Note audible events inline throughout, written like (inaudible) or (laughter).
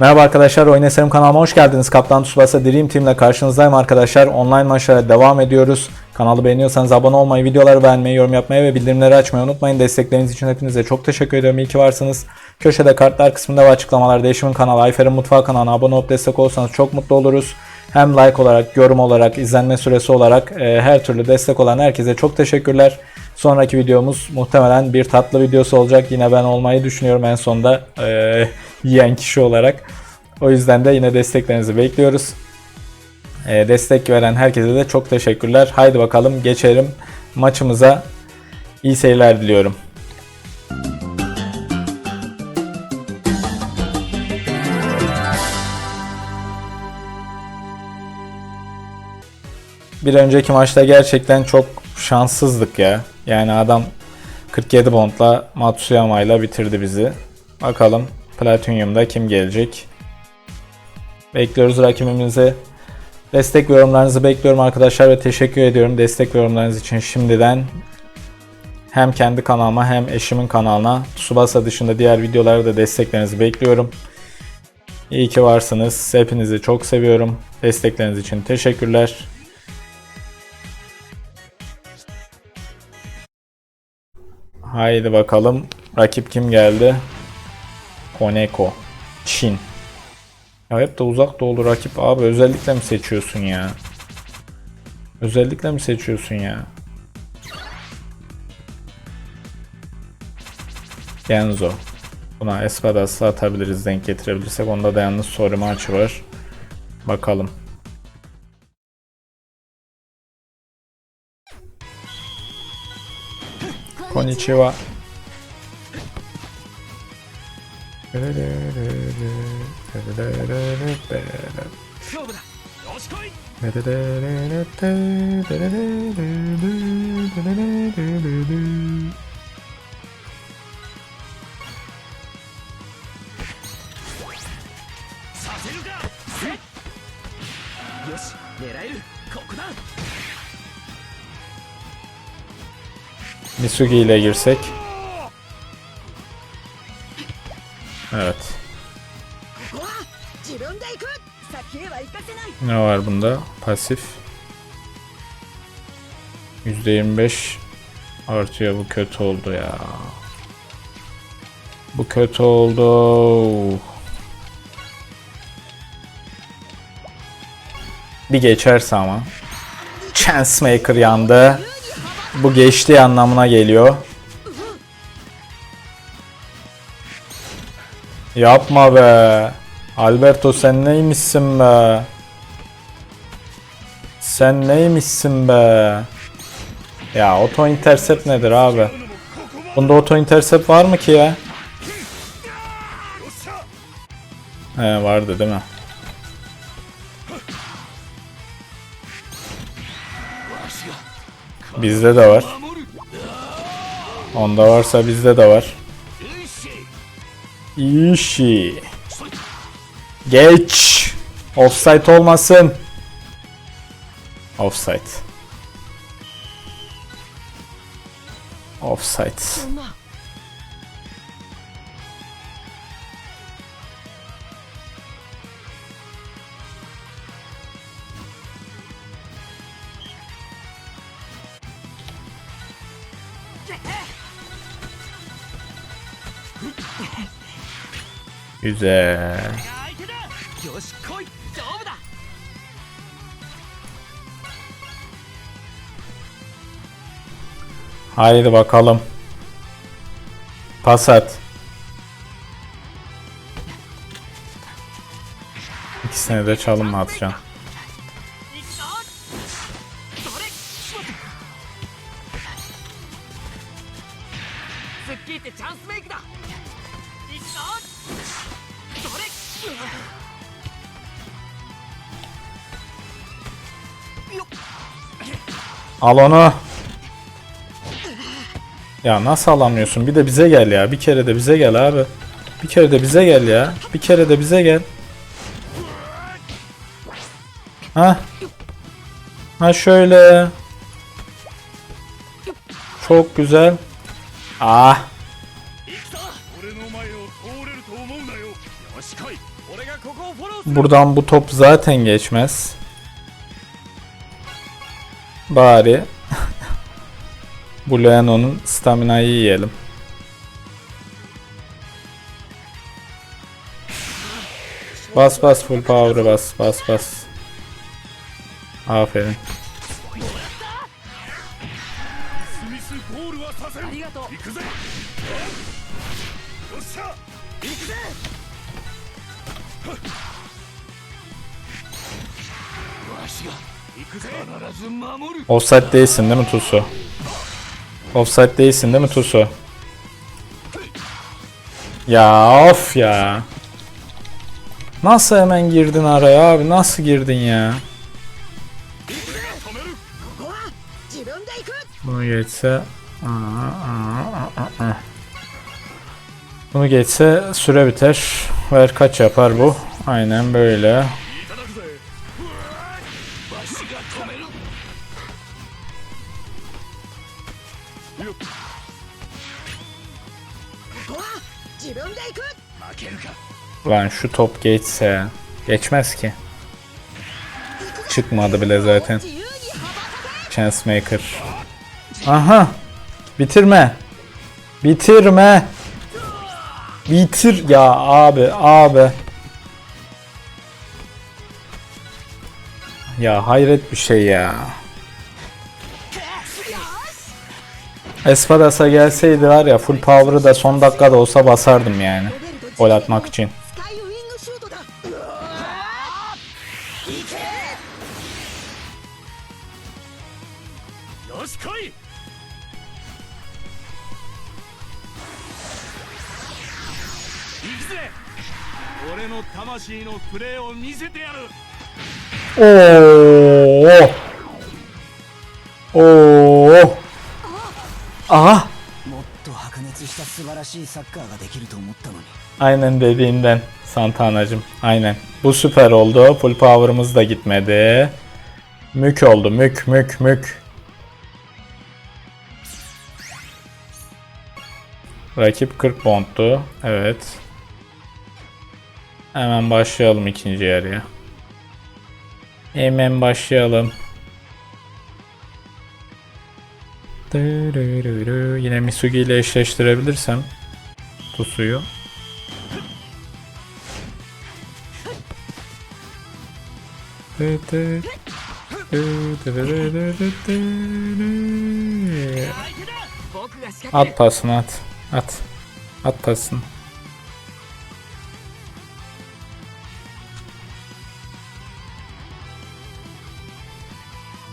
Merhaba arkadaşlar, Oyun Eserim kanalıma hoş geldiniz. Kaptan Tsubasa Dream Team ile karşınızdayım arkadaşlar. Online maçlara devam ediyoruz. Kanalı beğeniyorsanız abone olmayı, videoları beğenmeyi, yorum yapmayı ve bildirimleri açmayı unutmayın. Destekleriniz için hepinize çok teşekkür ediyorum. İyi ki varsınız. Köşede kartlar kısmında ve açıklamalarda Değişimin kanalı, Ayfer'in Mutfağı kanalına abone olup destek olursanız çok mutlu oluruz. Hem like olarak, yorum olarak, izlenme süresi olarak e, her türlü destek olan herkese çok teşekkürler. Sonraki videomuz muhtemelen bir tatlı videosu olacak. Yine ben olmayı düşünüyorum en sonda e, yiyen kişi olarak. O yüzden de yine desteklerinizi bekliyoruz. E, destek veren herkese de çok teşekkürler. Haydi bakalım geçelim maçımıza. İyi seyirler diliyorum. Bir önceki maçta gerçekten çok şanssızdık ya. Yani adam 47 bondla Matsuyama ile bitirdi bizi. Bakalım Platinum'da kim gelecek? Bekliyoruz rakibimizi. Destek ve yorumlarınızı bekliyorum arkadaşlar ve teşekkür ediyorum destek ve yorumlarınız için şimdiden. Hem kendi kanalıma hem eşimin kanalına Tsubasa dışında diğer videolarda da desteklerinizi bekliyorum. İyi ki varsınız. Hepinizi çok seviyorum. Destekleriniz için teşekkürler. Haydi bakalım. Rakip kim geldi? Koneko. Çin. Ya hep de uzak doğulu rakip abi özellikle mi seçiyorsun ya? Özellikle mi seçiyorsun ya? Genzo. Buna Espadas'la atabiliriz denk getirebilirsek. Onda da yalnız soru maçı var. Bakalım. こんにちは。ルルルルルルルルルル。よし来い。ルルルルルルルルルルルルルルル。よし、狙える。Misugi ile girsek. Evet. Ne var bunda? Pasif. %25 artıyor. Bu kötü oldu ya. Bu kötü oldu. Bir geçerse ama. Chance Maker yandı. Bu geçtiği anlamına geliyor. Yapma be. Alberto sen neymişsin be? Sen neymişsin be? Ya auto intercept nedir abi? Bunda auto intercept var mı ki ya? He vardı değil mi? Bizde de var. Onda varsa bizde de var. İşi. Geç. Offside olmasın. Offside. Offside. Güzel. Haydi bakalım. Pas at. İkisine de çalım atacağım. Al onu. Ya nasıl alamıyorsun? Bir de bize gel ya. Bir kere de bize gel abi. Bir kere de bize gel ya. Bir kere de bize gel. Ha? Ha şöyle. Çok güzel. Ah. Buradan bu top zaten geçmez. Bari bu Leon'un staminayı yiyelim. Bas bas full power bas bas bas. Aferin. Offside değilsin değil mi Tusu? Offside değilsin değil mi Tusu? Ya of ya. Nasıl hemen girdin araya abi? Nasıl girdin ya? Bunu geçse... Bunu geçse süre biter. Ver kaç yapar bu? Aynen böyle. Lan şu top geçse. Geçmez ki. Çıkmadı bile zaten. Chance Maker. Aha. Bitirme. Bitirme. Bitir ya abi abi. Ya hayret bir şey ya. Espadas'a gelseydi var ya full power'ı da son dakikada olsa basardım yani. Gol atmak için. Oo. Oo. Aha. Aynen dediğinden Santana'cım. Aynen. Bu süper oldu. Full power'ımız da gitmedi. Mük oldu. Mük mük mük. Rakip 40 bondtu. Evet. Hemen başlayalım ikinci yarıya. Hemen başlayalım. Yine Misugi ile eşleştirebilirsem Tusu'yu. At pasını at. At. At pasını.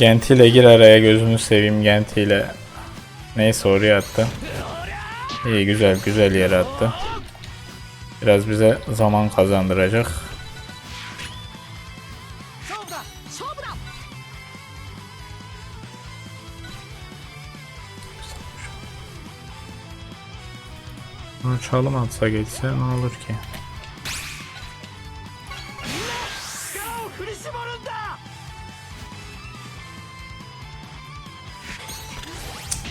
Gentile gir araya gözünü seveyim Gentile. Neyse oraya attı. İyi güzel güzel yere attı. Biraz bize zaman kazandıracak. Bunu çalım atsa geçse ne olur ki?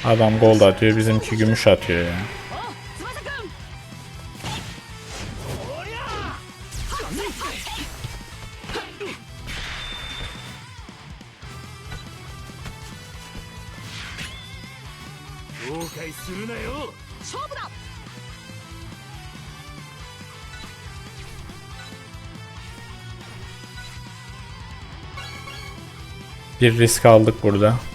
Adam gold atıyor bizimki gümüş atıyor ya. Bir risk aldık burada.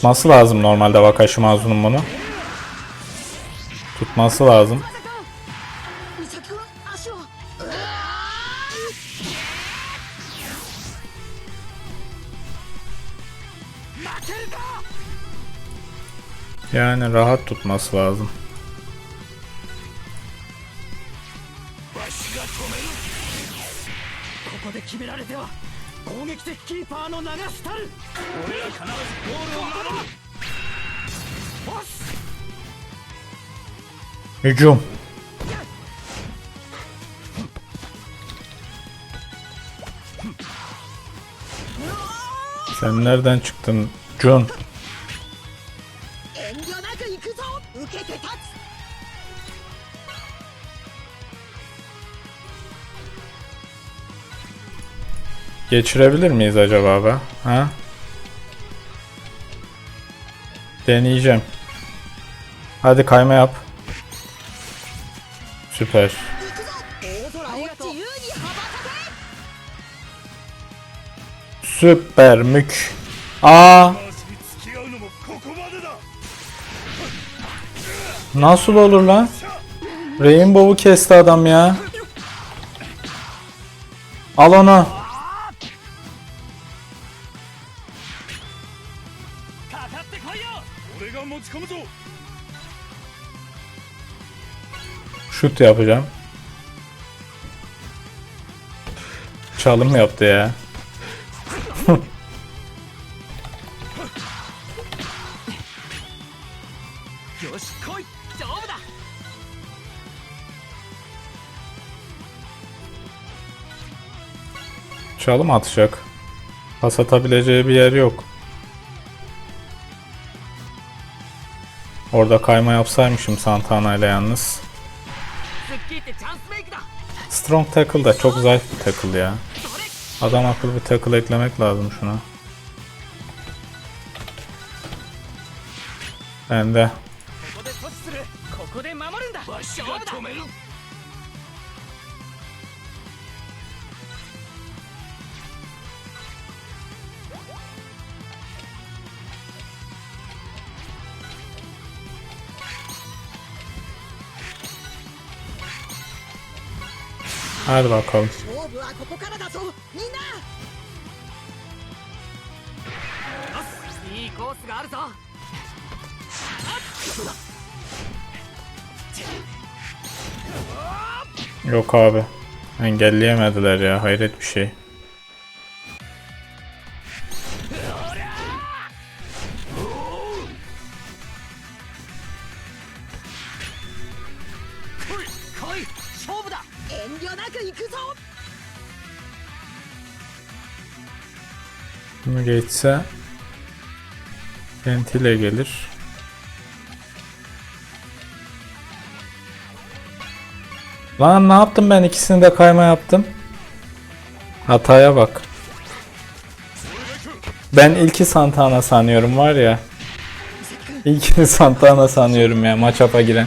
Tutması lazım normalde Vakashi Mazu'nun bunu. Tutması lazım. Yani rahat tutması lazım. ここで決められては攻撃的キーパーの流したる俺ら必ずゴールを守るボス Hücum. Sen nereden çıktın Jun? Geçirebilir miyiz acaba be? Ha? Deneyeceğim. Hadi kayma yap. Süper. Süper mük. Aa. Nasıl olur lan? Rainbow'u kesti adam ya. Al onu. Şut yapacağım. Çalım yaptı ya. Çalım atacak. Pas atabileceği bir yer yok. Orada kayma yapsaymışım Santana ile yalnız. Strong tackle da çok zayıf bir tackle ya. Adam akıllı bir tackle eklemek lazım şuna. Ben de Hadi bakalım. Yok abi. Engelleyemediler ya hayret bir şey. Bunu geçse Ventile gelir. Lan ne yaptım ben ikisini de kayma yaptım. Hataya bak. Ben ilki Santana sanıyorum var ya. İlkini Santana sanıyorum ya maç giren.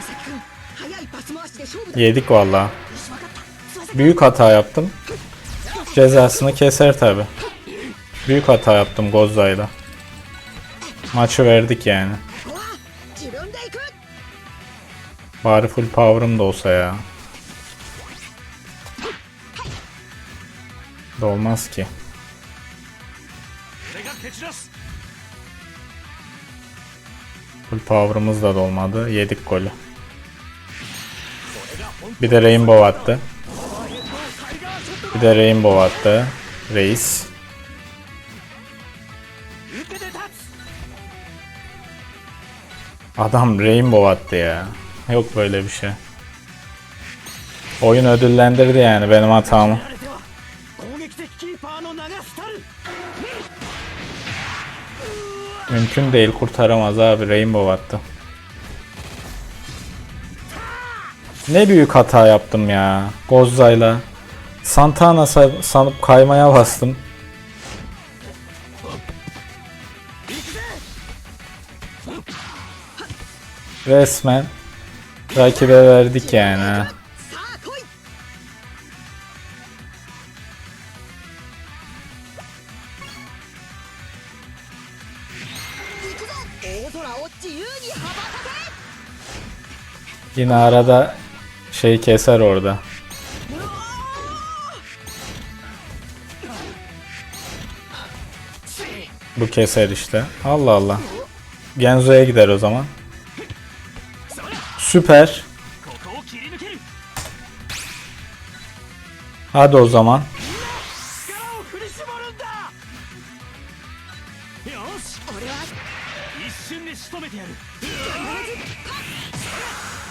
Yedik valla. Büyük hata yaptım. Cezasını keser tabi. Büyük hata yaptım Gozza'yla. Maçı verdik yani. Bari full power'ım da olsa ya. Da olmaz ki. Full power'ımız da dolmadı. Yedik golü. Bir de Rainbow attı. Bir de Rainbow attı. Reis. Adam Rainbow attı ya. Yok böyle bir şey. Oyun ödüllendirdi yani benim hatamı. Mümkün değil kurtaramaz abi Rainbow attı. Ne büyük hata yaptım ya. Gozza'yla. Santana sanıp kaymaya bastım. Resmen rakibe verdik yani. Yine arada şeyi keser orada. Bu keser işte. Allah Allah. Genzo'ya gider o zaman. Süper. Hadi o zaman.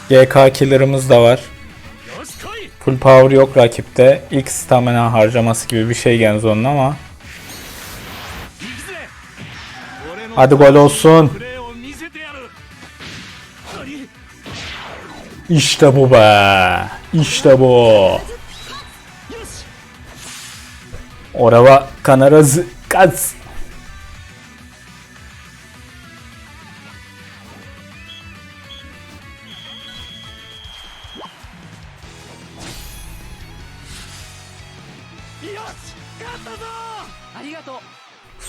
GK killer'ımız da var. Full power yok rakipte. İlk stamina harcaması gibi bir şey Genzo'nun ama. Hadi gol olsun. İşte bu be. İşte bu. Orava Kanarazı Kaz.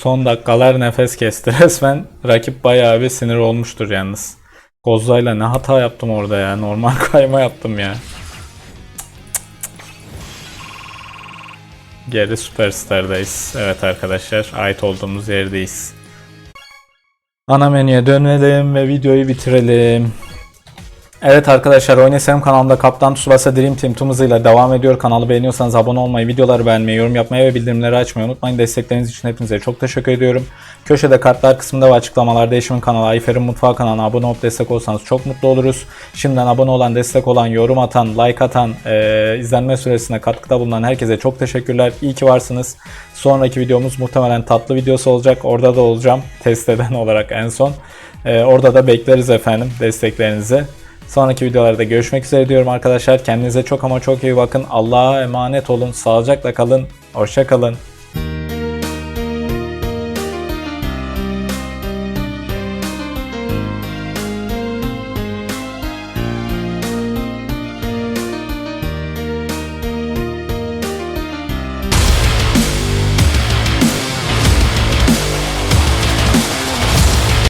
Son dakikalar nefes kesti (laughs) resmen. Rakip bayağı bir sinir olmuştur yalnız. Kozlayla ne hata yaptım orada ya. Normal (laughs) kayma yaptım ya. Geri Superstar'dayız. Evet arkadaşlar ait olduğumuz yerdeyiz. Ana menüye dönelim ve videoyu bitirelim. Evet arkadaşlar Oynasam kanalımda Kaptan Tsubasa Dream Team tüm hızıyla devam ediyor. Kanalı beğeniyorsanız abone olmayı, videoları beğenmeyi, yorum yapmayı ve bildirimleri açmayı unutmayın. Destekleriniz için hepinize çok teşekkür ediyorum. Köşede kartlar kısmında ve açıklamalarda eşimin kanalı Ayfer'in Mutfağı kanalına abone olup destek olsanız çok mutlu oluruz. Şimdiden abone olan, destek olan, yorum atan, like atan, eee, izlenme süresine katkıda bulunan herkese çok teşekkürler. İyi ki varsınız. Sonraki videomuz muhtemelen tatlı videosu olacak. Orada da olacağım. Test eden olarak en son. Eee, orada da bekleriz efendim desteklerinizi. Sonraki videolarda görüşmek üzere diyorum arkadaşlar. Kendinize çok ama çok iyi bakın. Allah'a emanet olun. Sağlıcakla kalın. Hoşça kalın.